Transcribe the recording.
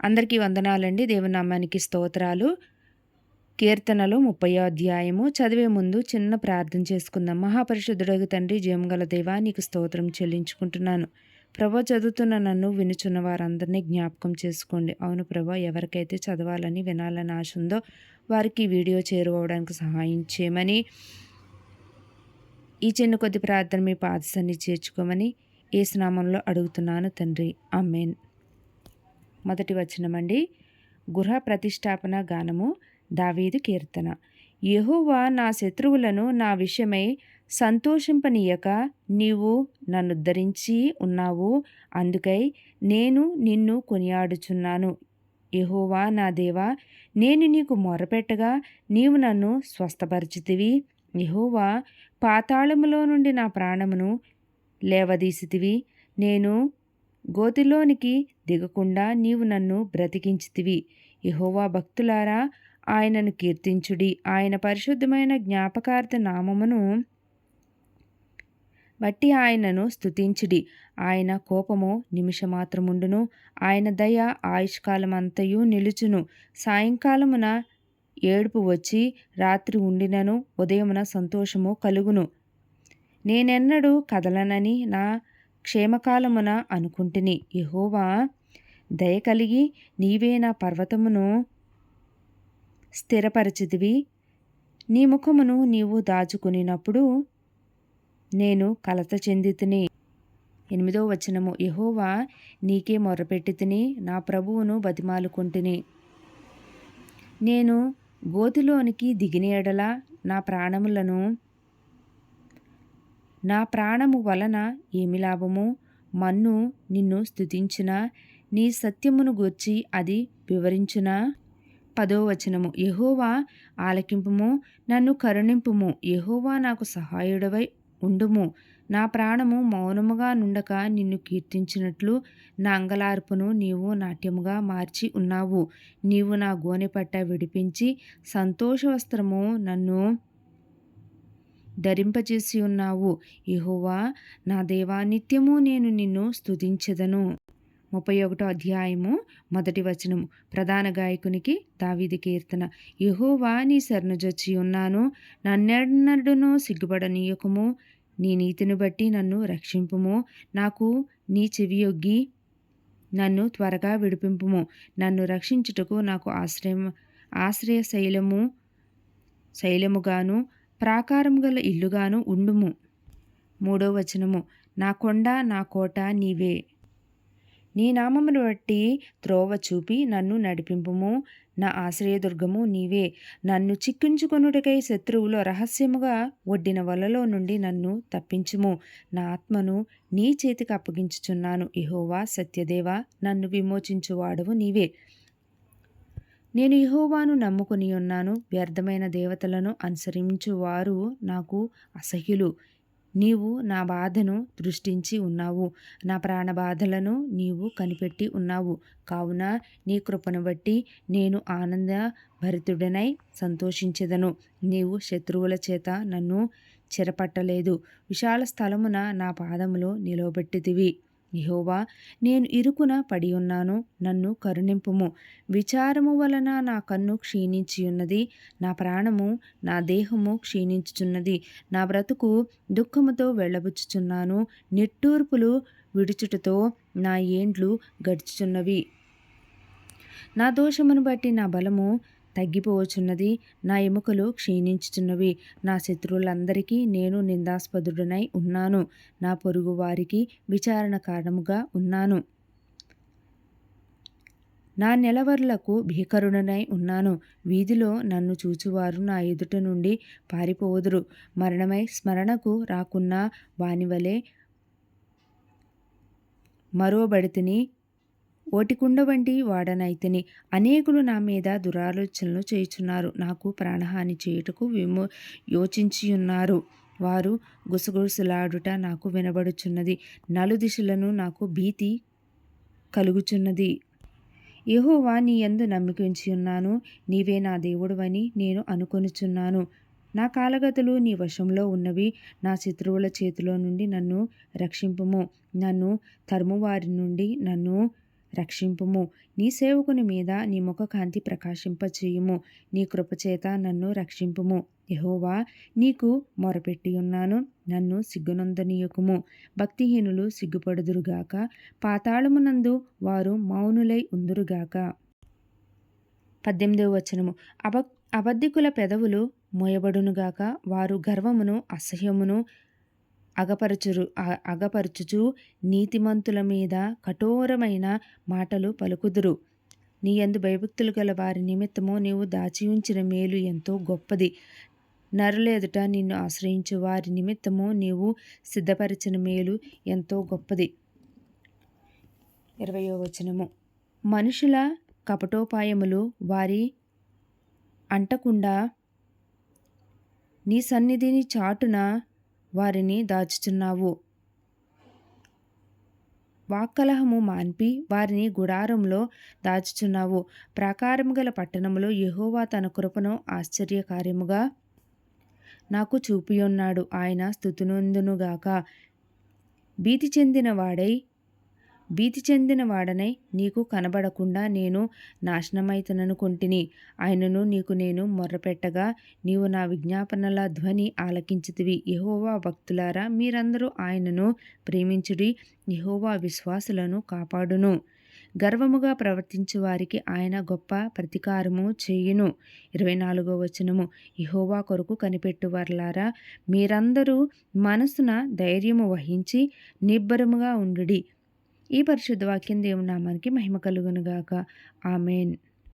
అందరికీ వందనాలండి. దేవనామానికి స్తోత్రాలు. కీర్తనలు ముప్పై అధ్యాయము. చదివే ముందు చిన్న ప్రార్థన చేసుకుందాం. మహాపరిశుద్ధుడగు తండ్రి జయముగల దేవా నీకు స్తోత్రం చెల్లించుకుంటున్నాను. ప్రభా చదువుతున్న నన్ను వినుచున్న వారందరినీ జ్ఞాపకం చేసుకోండి. అవును ప్రభా ఎవరికైతే చదవాలని వినాలని ఆశ ఉందో వారికి వీడియో చేరుకోవడానికి సహాయం చేయమని ఈ చిన్న కొద్ది ప్రార్థన మీ పాదశాన్ని చేర్చుకోమని ఏ స్నామంలో అడుగుతున్నాను తండ్రి. అమ్మేన్ మొదటి వచనమండి గృహ ప్రతిష్టాపన గానము దావీదు కీర్తన. యహోవా నా శత్రువులను నా విషయమై సంతోషింపనీయక నీవు నన్ను ధరించి ఉన్నావు. అందుకై నేను నిన్ను కొనియాడుచున్నాను. యహోవా నా దేవా నేను నీకు మొరపెట్టగా నీవు నన్ను స్వస్థపరిచితివి. యహోవా పాతాళములో నుండి నా ప్రాణమును లేవదీసితివి. నేను గోతిలోనికి దిగకుండా నీవు నన్ను బ్రతికించితివి. యహోవా భక్తులారా ఆయనను కీర్తించుడి. ఆయన పరిశుద్ధమైన జ్ఞాపకార్థ నామమును బట్టి ఆయనను స్థుతించుడి ఆయన కోపము నిమిషమాత్రముండును. ఆయన దయ ఆయుష్కాలమంతయు నిలుచును. సాయంకాలమున ఏడుపు వచ్చి రాత్రి ఉండినను. ఉదయమున సంతోషము కలుగును. నేనెన్నడూ కదలనని నా క్షేమకాలమున అనుకుంటుని. యహోవా దయ కలిగి నీవే నా పర్వతమును స్థిరపరచితివి. నీ ముఖమును నీవు దాచుకునినప్పుడు నేను కలత చెందితిని. ఎనిమిదో వచనము. యహోవా నీకే మొరపెట్టితిని నా ప్రభువును బతిమాలుకుంటుని. నేను గోతిలోనికి దిగిన ఎడల నా ప్రాణములను నా ప్రాణము వలన ఏమి లాభము? మన్ను నిన్ను స్థుతించిన నీ సత్యమును గూర్చి అది వివరించునా? పదో వచనము. యహోవా ఆలకింపుము నన్ను కరుణింపుము. యహోవా నాకు సహాయుడవై ఉండుము. నా ప్రాణము మౌనముగా నుండక నిన్ను కీర్తించినట్లు నా అంగలార్పును నీవు నాట్యముగా మార్చి ఉన్నావు. నీవు నా గోనెపట్ట విడిపించి సంతోష వస్త్రము నన్ను ధరింపచేసి ఉన్నావు. ఇహోవా నా దేవా నిత్యము నేను నిన్ను స్తుతించదను. ముప్పై ఒకటో అధ్యాయము మొదటి వచనము. ప్రధాన గాయకునికి దావిది కీర్తన. యహోవా నీ శరణుజొచ్చి ఉన్నాను. నన్నెన్నడును సిగ్గుపడనీయకము. నీ నీతిని బట్టి నన్ను రక్షింపుము. నాకు నీ చెవియొగ్గి నన్ను త్వరగా విడిపింపుము. నన్ను రక్షించుటకు నాకు ఆశ్రయం ఆశ్రయ శైలము శైలముగాను ప్రాకారం గల ఇల్లుగాను ఉండుము. మూడో వచనము నా కొండ నా కోట నీవే. నీ నామమును బట్టి త్రోవ చూపి నన్ను నడిపింపుము. నా ఆశ్రయదుర్గము నీవే. నన్ను చిక్కించుకొనుటకై శత్రువులు రహస్యముగా ఒడ్డిన వలలో నుండి నన్ను తప్పించుము. నా ఆత్మను నీ చేతికి అప్పగించుచున్నాను. ఇహోవా సత్యదేవ నన్ను విమోచించువాడవు నీవే. నేను యహోవాను నమ్ముకుని ఉన్నాను. వ్యర్థమైన దేవతలను అనుసరించువారు నాకు అసహ్యులు. నీవు నా బాధను దృష్టించి ఉన్నావు. నా ప్రాణ బాధలను నీవు కనిపెట్టి ఉన్నావు. కావున నీ కృపను బట్టి నేను ఆనంద భరితుడనై సంతోషించెదను. నీవు శత్రువుల చేత నన్ను చెరపట్టలేదు. విశాల స్థలమున నా పాదములో నిలవబెట్టితివి. యహోవా నేను ఇరుకున పడి ఉన్నాను నన్ను కరుణింపుము. విచారము వలన నా కన్ను క్షీణించి ఉన్నది నా ప్రాణము నా దేహము క్షీణించుచున్నది నా బ్రతుకు దుఃఖముతో వెళ్ళబుచ్చుచున్నాను నిట్టూర్పులు విడుచుటతో నా ఏండ్లు గడుచుచున్నవి. నా దోషమును బట్టి నా బలము తగ్గిపోవచ్చున్నది. నా ఎముకలు క్షీణించుచున్నవి. నా శత్రువులందరికీ నేను నిందాస్పదుడనై ఉన్నాను. నా పొరుగు వారికి విచారణ కారణముగా ఉన్నాను. నా నెలవర్లకు భీకరుడనై ఉన్నాను. వీధిలో నన్ను చూచువారు నా ఎదుట నుండి పారిపోదురు. మరణమై స్మరణకు రాకున్న వానివలే మరోబడితిని ఓటికుండ వంటి వాడనైతిని. అనేకులు నా మీద దురాలోచనలు చేయుచున్నారు. నాకు ప్రాణహాని చేయుటకు విమో యోచించి ఉన్నారు వారు గుసగుసలాడుట నాకు వినబడుచున్నది. నలుదిశలను నాకు భీతి కలుగుచున్నది. యహోవా నీ ఎందు నమ్మికించి ఉన్నాను నీవే నా దేవుడువని నేను అనుకొనుచున్నాను. నా కాలగతులు నీ వశంలో ఉన్నవి. నా శత్రువుల చేతిలో నుండి నన్ను రక్షింపుము. నన్ను తరుమువారి నుండి నన్ను రక్షింపుము. నీ సేవకుని మీద నీ ముఖ కాంతి ప్రకాశింపచేయుము. నీ కృపచేత నన్ను రక్షింపుము. యహోవా నీకు మొరపెట్టి ఉన్నాను. నన్ను సిగ్గునందనీయకుము. భక్తిహీనులు సిగ్గుపడుదురుగాక. పాతాళమునందు వారు మౌనులై ఉందురుగాక. పద్దెనిమిదవ వచనము. అబ అబద్ధికుల పెదవులు మోయబడునుగాక. వారు గర్వమును అసహ్యమును అగపరచురు అగపరచుచు నీతిమంతుల మీద కఠోరమైన మాటలు పలుకుదురు. నీ ఎందు భయభక్తులు గల వారి నిమిత్తము నీవు దాచి ఉంచిన మేలు ఎంతో గొప్పది. నరులేదుట నిన్ను ఆశ్రయించు వారి నిమిత్తము నీవు సిద్ధపరిచిన మేలు ఎంతో గొప్పది. ఇరవయో వచనము. మనుషుల కపటోపాయములు వారి అంటకుండా నీ సన్నిధిని చాటున వారిని దాచుచున్నావు. వాక్కలహము మాన్పి వారిని గుడారంలో దాచుచున్నావు. ప్రాకారము గల పట్టణములో యహోవా తన కృపను ఆశ్చర్యకార్యముగా నాకు చూపియున్నాడు. ఆయన స్థుతునందునుగాక. భీతి చెందిన వాడై భీతి చెందిన వాడనై నీకు కనబడకుండా నేను నాశనమైతననుకొంటిని ఆయనను నీకు నేను మొర్రపెట్టగా నీవు నా విజ్ఞాపనల ధ్వని ఆలకించితివి. యహోవా భక్తులారా మీరందరూ ఆయనను ప్రేమించుడి యహోవా విశ్వాసులను కాపాడును. గర్వముగా ప్రవర్తించు వారికి ఆయన గొప్ప ప్రతీకారము చేయును. ఇరవై నాలుగో వచనము. ఇహోవా కొరకు కనిపెట్టువర్లారా మీరందరూ మనసున ధైర్యము వహించి నిబ్బరముగా ఉండుడి. ఈ పరిశుద్ధ వాక్యం దేవునామానికి మహిమ కలుగునుగాక. ఆమెన్.